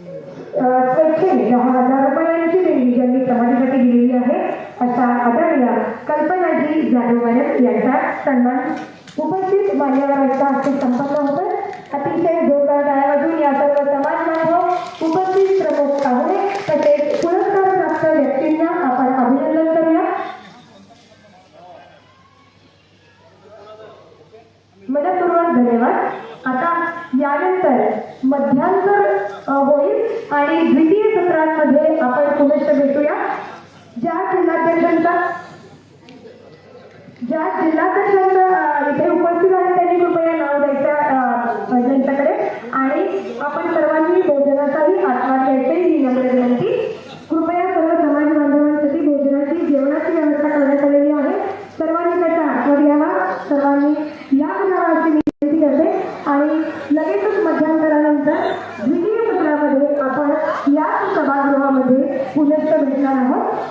अ, दहा हजार रुपयांची देणगी ज्यांनी समाजासाठी दिलेली आहे. अशा आदरणीय कल्पनाजी जाधव मॅडम यांचा सन्मान उपस्थित मान्यवरांच्या हस्ते संपन्न होतो अतिशय जोरदार टाळ्या या सर्व समाज बांधव उपस्थित प्रमुख पाहुणे तसेच पुरस्कार प्राप्त व्यक्तींना आपण अभिनंदन करूया. मनपूर्वक धन्यवाद. आता यानंतर मध्यान्ह आणि द्वितीय सत्रांमध्ये आपण पुनश्च भेटूया. ज्या जिल्हाध्यक्षांचा ज्या जिल्हाध्यक्षांचा इथे उपस्थित आहे त्यांनी कृपया नाव द्यायचं त्यांच्याकडे आणि आपण सर्वांनी भोजनाचाही आस्वाद घ्यायचे ही नम्र विनंती. कृपया सर्व समाज बांधवांसाठी भोजनाची जेवणाची व्यवस्था करण्यात आलेली आहे. सर्वांनी त्याचा आस्वाद घ्यावा. सर्वांनी या नावाची विनंती करते. आणि लगेचच मध्यांतरा सभागृहामध्ये पुनस्त भेटणार आहोत.